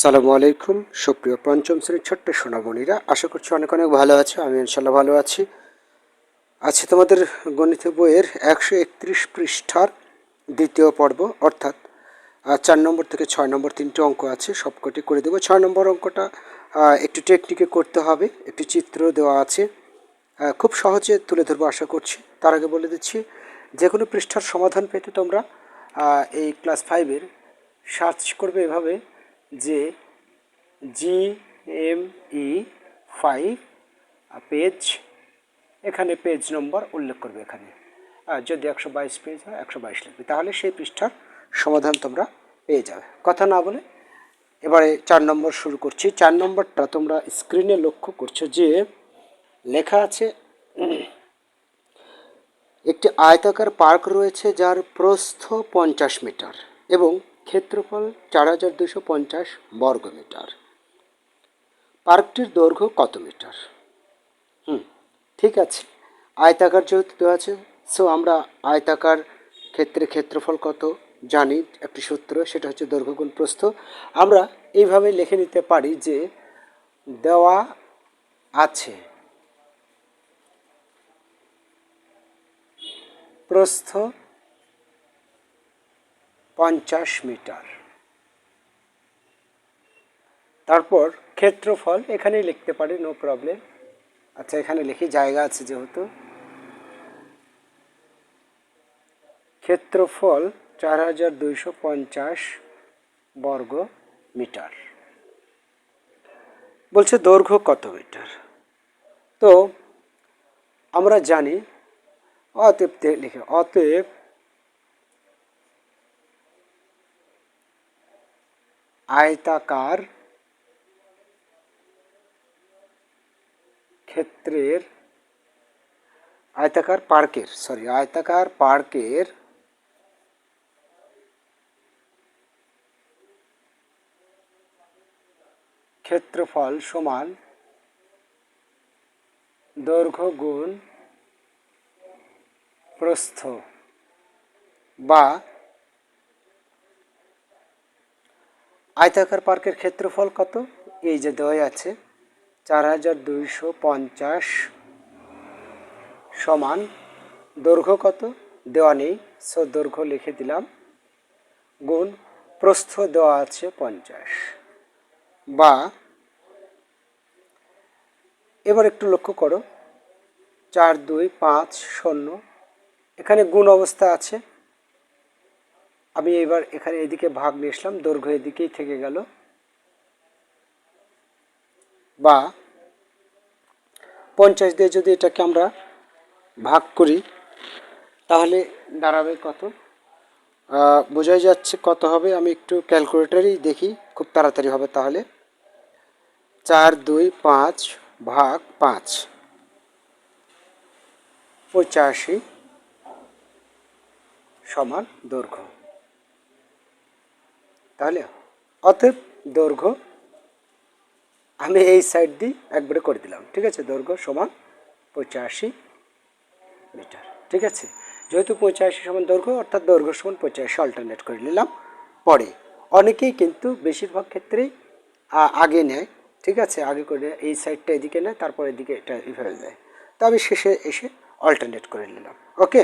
সালামু আলাইকুম, সুপ্রিয় পঞ্চম শ্রেণির ছোট্ট সোনামণিরা। আশা করছি অনেক অনেক ভালো আছো, আমি ইনশাল্লাহ ভালো আছি। আছে তোমাদের গণিত বইয়ের একশো একত্রিশ পৃষ্ঠার দ্বিতীয় পর্ব, অর্থাৎ চার নম্বর থেকে ছয় নম্বর তিনটে অঙ্ক আছে, সবকটি করে দেবো। ছয় নম্বর অঙ্কটা একটু টেকনিকে করতে হবে, একটি চিত্র দেওয়া আছে। খুব সহজে তুলে ধরবো, আশা করছি। তার আগে বলে দিচ্ছি যে কোনো পৃষ্ঠার সমাধান পেতে তোমরা এই ক্লাস ফাইভের সার্চ করবে এভাবে। যে G M E five page এখানে পেজ নম্বর উল্লেখ করবে এখানে। যদি একশো বাইশ পেজ হয়, একশো বাইশ লিখবে। তাহলে সেই পৃষ্ঠার সমাধান তোমরা পেয়ে যাবে। কথা না বলে এবারে চার নম্বর শুরু করছি। চার নম্বরটা তোমরা স্ক্রিনে লক্ষ্য করছ যে লেখা আছে, একটি আয়তাকার পার্ক রয়েছে যার প্রস্থ পঞ্চাশ মিটার এবং ক্ষেত্রফল চার হাজার দুশো পঞ্চাশ বর্গ মিটার পার্কটির দৈর্ঘ্য কত মিটার? হুম, ঠিক আছে। আয়তাকার যেহেতু দেওয়া আছে সো আমরা আয়তাকার ক্ষেত্রে ক্ষেত্রফল কত জানি, একটি সূত্র, সেটা হচ্ছে দৈর্ঘ্য গুণ প্রস্থ। আমরা এইভাবে লিখে নিতে পারি যে দেওয়া আছে প্রস্থ পঞ্চাশ মিটার। তারপর ক্ষেত্রফল এখানেই লিখতে পারি নো প্রবলেম আচ্ছা এখানে লিখি, জায়গা আছে যেহেতু। ক্ষেত্রফল চার হাজার দুইশো পঞ্চাশ বর্গ মিটার। বলছে দৈর্ঘ্য কত মিটার? তো আমরা জানি, অতএব লিখে, অতএব আয়তাকার ক্ষেত্রের আয়তাকার পার্কের সরি আয়তাকার পার্কের ক্ষেত্রফল সমান দৈর্ঘ্য গুণ প্রস্থ বা আয়তাকার পার্কের ক্ষেত্রফল কত? এই যে দেওয়া আছে, চার হাজার দুইশো পঞ্চাশ সমান দৈর্ঘ্য কত? দেওয়া নেই, সো দৈর্ঘ্য লিখে দিলাম। গুণ প্রস্থ দেওয়া আছে পঞ্চাশ। বা এবার একটু লক্ষ্য করো, চার দুই পাঁচ শূন্য। এখানে গুণ অবস্থা আছে আমি এবার এখানে এদিকে ভাগ নিয়ে আসলাম দৈর্ঘ্য এদিকেই থেকে গেল। বা পঞ্চাশ দিয়ে যদি এটাকে আমরা ভাগ করি, তাহলে দাঁড়াবে কত? বোঝাই যাচ্ছে কত হবে, আমি একটু ক্যালকুলেটারই দেখি, খুব তাড়াতাড়ি হবে তাহলে। চার, দুই, পাঁচ ভাগ পাঁচ। পঁচাশি সমান দৈর্ঘ্য। তাহলে অতএব দৈর্ঘ্য আমি এই সাইড দিয়ে একবারে করে দিলাম, ঠিক আছে? দৈর্ঘ্য সমান পঁচাশি মিটার, ঠিক আছে? যেহেতু পঁচাশি সমান দৈর্ঘ্য, অর্থাৎ দৈর্ঘ্য সমান পঁচাশি অল্টারনেট করে নিলাম পরে। অনেকেই কিন্তু বেশিরভাগ ক্ষেত্রেই আগে নেয়, ঠিক আছে? আগে করে এই সাইডটা এদিকে নেয়, তারপর এদিকে এটা এভাবে দেয় তো আমি শেষে এসে অল্টারনেট করে নিলাম ওকে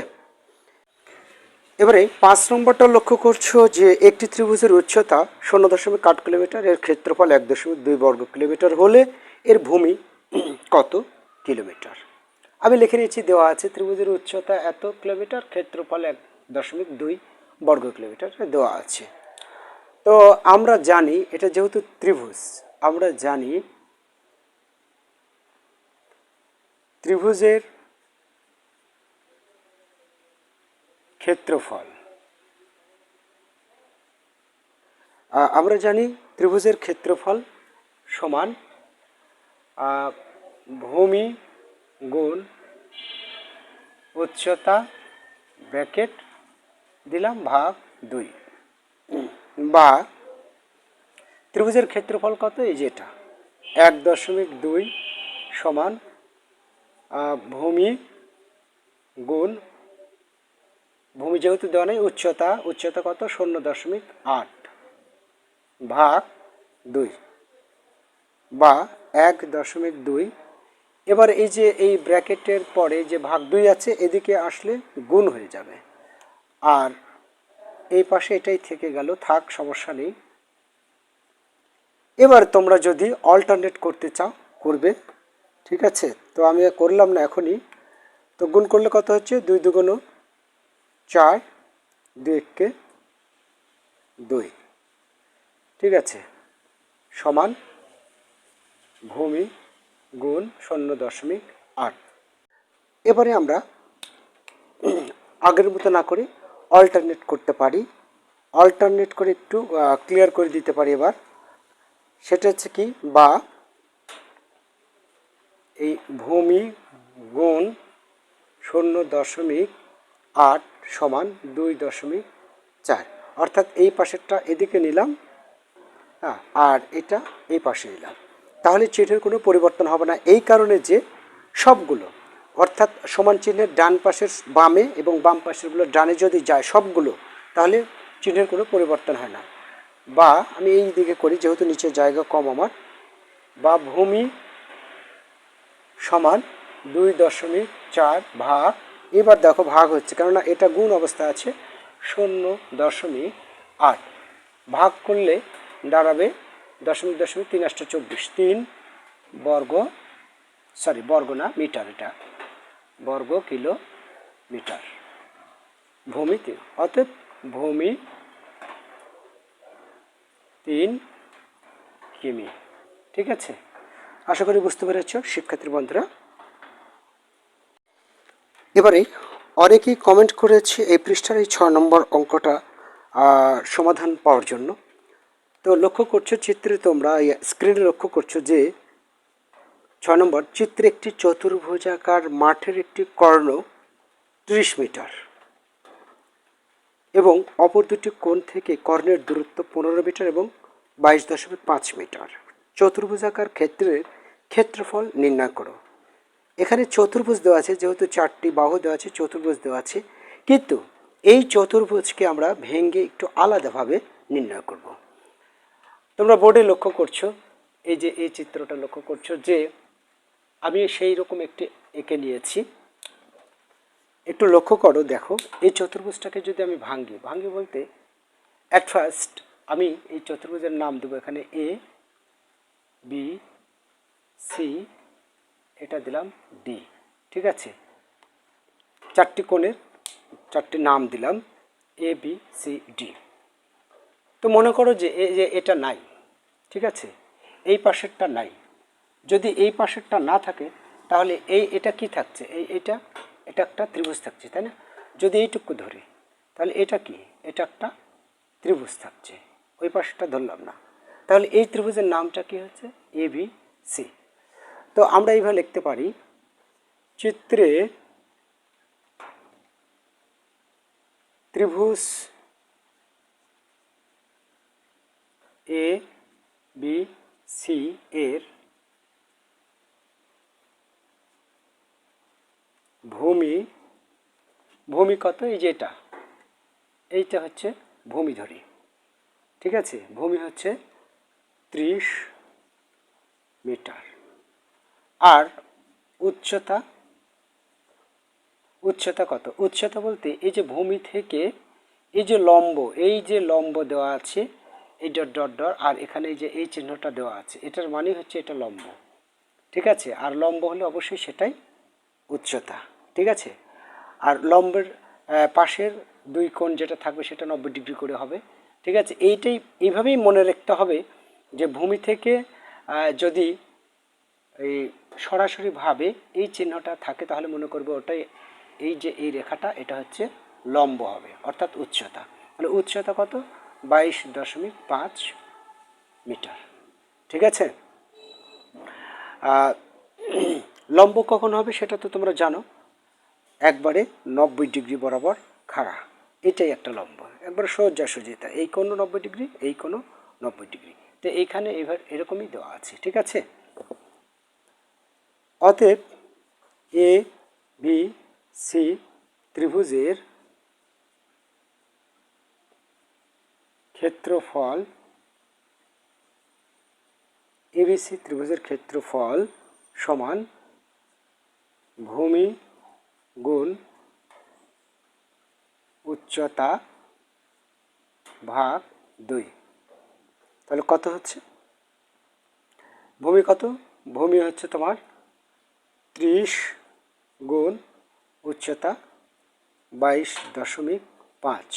এবারে পাঁচ নম্বরটা লক্ষ্য করছ যে একটি ত্রিভুজের উচ্চতা শূন্য দশমিক আট কিলোমিটার, এর ক্ষেত্রফল এক দশমিক দুই বর্গ কিলোমিটার হলে এর ভূমি কত কিলোমিটার? আমি লিখে নিয়েছি, দেওয়া আছে ত্রিভুজের উচ্চতা এত কিলোমিটার, ক্ষেত্রফল এক দশমিক দুই বর্গ কিলোমিটার দেওয়া আছে। তো আমরা জানি, এটা যেহেতু ত্রিভুজ, আমরা জানি ত্রিভুজের ক্ষেত্রফল। আমরা জানি ত্রিভুজের ক্ষেত্রফল সমান ভূমি গুণ উচ্চতা ব্র্যাকেট দিলাম ভাগ দুই। বা ত্রিভুজের ক্ষেত্রফল কত? এই যেটা এক দশমিক দুই সমান ভূমি গুণ ভূমি যেহেতু দেওয়া নেই, উচ্চতা উচ্চতা কত? শূন্য দশমিক আট ভাগ দুই বা এক দশমিক দুই। এবার এই যে এই ব্র্যাকেটের পরে যে ভাগ দুই আছে, এদিকে আসলে গুণ হয়ে যাবে। আর এই পাশে এটাই থেকে গেল, থাক, সমস্যা নেই। এবার তোমরা যদি অল্টারনেট করতে চাও, করবে। ঠিক আছে? তো আমি করলাম না এখনই। তো গুণ করলে কত হচ্ছে? দুই দুগুণ চার, দুই এককে দুই। ঠিক আছে। সমান ভূমি গুণ শূন্য দশমিক আট। এবারে আমরা আগের মতো না করে অল্টারনেট করতে পারি। অল্টারনেট করে একটু ক্লিয়ার করে দিতে পারি এবার। সেটা হচ্ছে কি? বা এই ভূমি গুণ শূন্য দশমিক আট সমান দুই দশমিক চার। অর্থাৎ এই পাশেরটা এদিকে নিলাম হ্যাঁ আর এটা এই পাশে নিলাম। তাহলে চিহ্নের কোনো পরিবর্তন হবে না, এই কারণে যে সবগুলো, অর্থাৎ সমান চিহ্নের ডান পাশের বামে এবং বাম পাশেরগুলো ডানে যদি যায় সবগুলো, তাহলে চিহ্নের কোনো পরিবর্তন হয় না। বা আমি এই দিকে করি, যেহেতু নিচে জায়গা কম আমার, বা ভূমি সমান দুই দশমিক চার ভাগ এবার দেখো ভাগ হচ্ছে, কেননা এটা গুণ অবস্থা আছে শূন্য দশমিক আট। ভাগ করলে দাঁড়াবে দশমিক দশমিক তিন আটটা চব্বিশ। তিন বর্গ সরি বর্গ না, মিটার এটা। বর্গ কিলো মিটার ভূমি তিন। অতএব ভূমি তিন কিমি। ঠিক আছে? আশা করি বুঝতে পেরেছ, শিক্ষার্থী বন্ধুরা। এবারে অনেকেই কমেন্ট করেছে এই পৃষ্ঠার এই ছ নম্বর অঙ্কটা সমাধান পাওয়ার জন্য। তো লক্ষ্য করছ চিত্রে তোমরা স্ক্রিনে লক্ষ্য করছ যে, ছ নম্বর, চিত্রে একটি চতুর্ভুজাকার মাঠের একটি কর্ণ ত্রিশ মিটার এবং অপর দুটি কোণ থেকে কর্ণের দূরত্ব পনেরো মিটার এবং বাইশ দশমিক পাঁচ মিটার। চতুর্ভুজাকার ক্ষেত্রের ক্ষেত্রফল নির্ণয় করো। এখানে চতুর্ভুজ দেওয়া আছে, যেহেতু চারটি বাহু দেওয়া আছে, চতুর্ভুজ দেওয়া আছে। কিন্তু এই চতুর্ভুজকে আমরা ভেঙে একটু আলাদাভাবে নির্ণয় করব। তোমরা বোর্ডে লক্ষ্য করছ, এই যে এই চিত্রটা লক্ষ্য করছ যে আমি সেই রকম একটি এঁকে নিয়েছি। একটু লক্ষ্য করো, দেখো, এই চতুর্ভুজটাকে যদি আমি ভাঙ্গি ভাঙ্গি বলতে অ্যাট ফার্স্ট আমি এই চতুর্ভুজের নাম দেবো এখানে এ বি সি এটা দিলাম ডি ঠিক আছে? চারটি কোণের, চারটি নাম দিলাম এ বি সি ডি তো মনে করো যে যে এটা নাই, ঠিক আছে? এই পাশেরটা নাই। যদি এই পাশেরটা না থাকে, তাহলে এই, এটা কি থাকছে? এই, এটা এটা একটা ত্রিভুজ থাকছে, তাই না? যদি এইটুকু ধরি, তাহলে এটা কি? এটা একটা ত্রিভুজ থাকছে। ওই পাশেরটা ধরলাম না। তাহলে এই ত্রিভুজের নামটা কি হচ্ছে এ বি সি তো আমরা এইভাবে লিখতে পারি, চিত্রে ত্রিভুজ এ বি সি এর ভূমি ভূমি কত? এই যে এটা। এইটা হচ্ছে ভূমি ধরি। ঠিক আছে? ভূমি হচ্ছে ত্রিশ মিটার। আর উচ্চতা উচ্চতা কত? উচ্চতা বলতে এই যে ভূমি থেকে এই যে লম্ব, এই যে লম্ব দেওয়া আছে এই ডট ডট ডট আর এখানে এই যে এই চিহ্নটা দেওয়া আছে, এটার মানে হচ্ছে এটা লম্ব। ঠিক আছে? আর লম্ব হলে অবশ্যই সেটাই উচ্চতা। ঠিক আছে? আর লম্বের পাশের দুই কোণ যেটা থাকবে সেটা নব্বই ডিগ্রি করে হবে। ঠিক আছে? এইটাই, এইভাবেই মনে রাখতে হবে যে ভূমি থেকে যদি এই সরাসরিভাবে এই চিহ্নটা থাকে, তাহলে মনে করবে ওটাই, এই যে এই রেখাটা, এটা হচ্ছে লম্ব হবে, অর্থাৎ উচ্চতা। তাহলে উচ্চতা কত? বাইশ দশমিক পাঁচ মিটার। ঠিক আছে? লম্ব কখন হবে সেটা তো তোমরা জানো। একবারে নব্বই ডিগ্রি বরাবর খাড়া। এটাই একটা লম্ব। একবার একবারে সোজাসুজিতা এই কোনো নব্বই ডিগ্রি, এই কোনো নব্বই ডিগ্রি। তো এইখানে এবার এরকমই দেওয়া আছে। ঠিক আছে? অতএব এ, বি, সি ত্রিভুজের ক্ষেত্রফল এবিসি ত্রিভুজের ক্ষেত্রফল সমান ভূমি গুণ উচ্চতা ভাগ দুই। তাহলে কত হচ্ছে? ভূমি কত? ভূমি হচ্ছে তোমার ত্রিশ গুণ উচ্চতা বাইশ দশমিক পাঁচ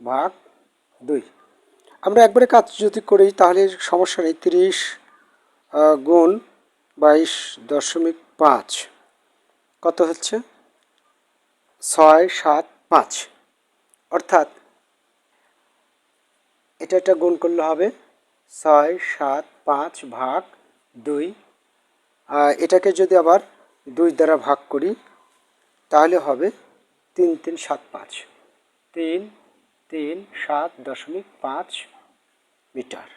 ভাগ দুই। আমরা একবারে কাজ যদি করি তাহলে সমস্যা নেই। তিরিশ গুণ বাইশ দশমিক পাঁচ কত হচ্ছে? ছয় সাত পাঁচ। অর্থাৎ এটা একটা গুণ করলে হবে ছয় সাত পাঁচ ভাগ দুই এটাকে যদি আবার দুই দ্বারা ভাগ করি, তাহলে হবে তিন তিন, সাত, পাঁচ। তিন তিন, সাত, দশমিক পাঁচ মিটার।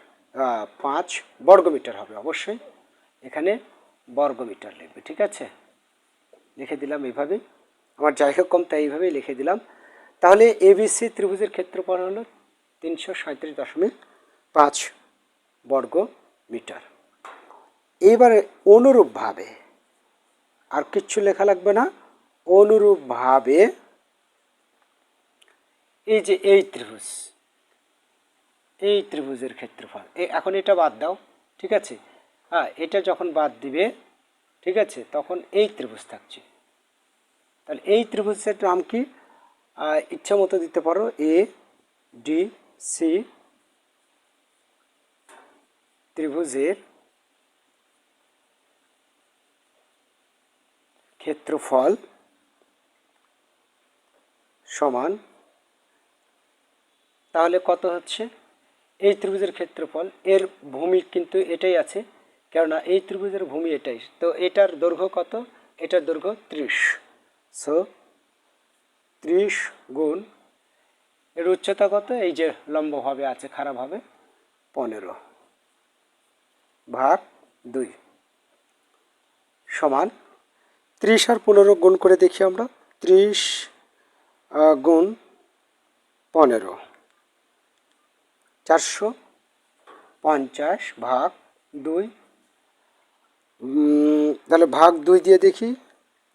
পাঁচ বর্গ মিটার হবে অবশ্যই। এখানে বর্গ মিটার লিখবে, ঠিক আছে? লিখে দিলাম এইভাবেই আমার হোক কম, তাই এইভাবেই লিখে দিলাম। তাহলে এবিসি ত্রিভুজের ক্ষেত্রফল হলো তিনশো সাঁত্রিশ দশমিক পাঁচ বর্গ মিটার এইবারে অনুরূপভাবে, আর কিচ্ছু লেখা লাগবে না, অনুরূপভাবে এই যে এই ত্রিভুজ, এই ত্রিভুজের ক্ষেত্রফল এখন এটা বাদ দাও, ঠিক আছে? হ্যাঁ এটা যখন বাদ দিবে, ঠিক আছে, তখন এই ত্রিভুজ থাকছে। তাহলে এই ত্রিভুজের নাম কি? ইচ্ছা মতো দিতে পারো এ ডি সি ত্রিভুজের ক্ষেত্রফল সমান, তাহলে কত হচ্ছে? এই ত্রিভুজের ক্ষেত্রফল, এর ভূমি কিন্তু এটাই আছে, কেননা এই ত্রিভুজের ভূমি এটাই। তো এটার দৈর্ঘ্য কত? এটার দৈর্ঘ্য ত্রিশ। সো ত্রিশ গুণ, এর উচ্চতা কত? এই যে লম্বভাবে আছে, খারাপভাবে, পনেরো ভাগ দুই সমান ত্রিশ আর পনেরো গুণ করে দেখি আমরা। ত্রিশ গুণ পনেরো। চারশো পঞ্চাশ ভাগ দুই তাহলে ভাগ দুই দিয়ে দেখি।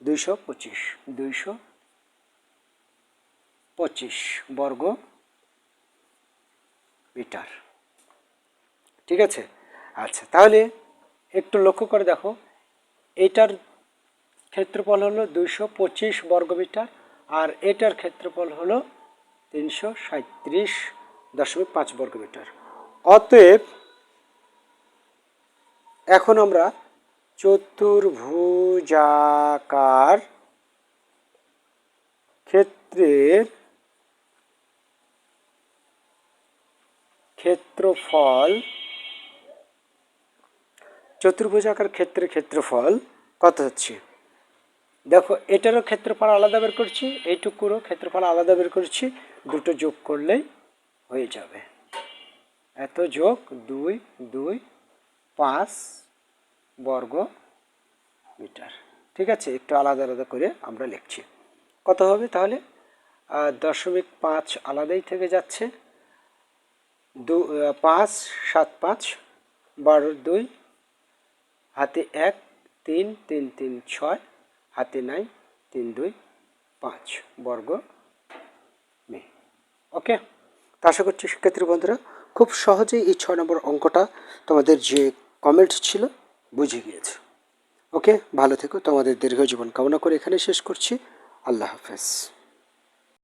দুইশো পঁচিশ দুইশো পঁচিশ বর্গ মিটার। ঠিক আছে? আচ্ছা তাহলে একটু লক্ষ্য করে দেখো। এইটার ক্ষেত্রফল হলো দুইশো পঁচিশ বর্গমিটার আর এটার ক্ষেত্রফল হলো তিনশো সাঁত্রিশ দশমিক পাঁচ বর্গমিটার অতএব এখন আমরা চতুর্ভুজাকার ক্ষেত্রের ক্ষেত্রফল, চতুর্ভুজাকার ক্ষেত্রের ক্ষেত্রফল কত হচ্ছে? দেখো, এটারও ক্ষেত্রফল আলাদা বের করছি, এইটুকুরও ক্ষেত্রফল আলাদা বের করছি, দুটো যোগ করলেই হয়ে যাবে। এত যোগ, দুই দুই, পাঁচ বর্গ মিটার। ঠিক আছে? একটু আলাদা আলাদা করে আমরা লিখছি। কত হবে তাহলে? দশমিক পাঁচ আলাদাই থেকে যাচ্ছে। দু পাঁচ, সাত, পাঁচ, বারো, দুই, হাতে এক, তিন তিন তিন, ছয় হাতে নাই, তিন, দুই, পাঁচ, বর্গ, মে। ওকে তা আশা করছি শিক্ষার্থী বন্ধুরা, খুব সহজেই এই ছয় নম্বর অঙ্কটা তোমাদের যে কমেন্ট ছিল, বুঝে গিয়েছে। ওকে ভালো থেকো, তোমাদের দীর্ঘ জীবন কামনা করে এখানে শেষ করছি। আল্লাহ হাফেজ।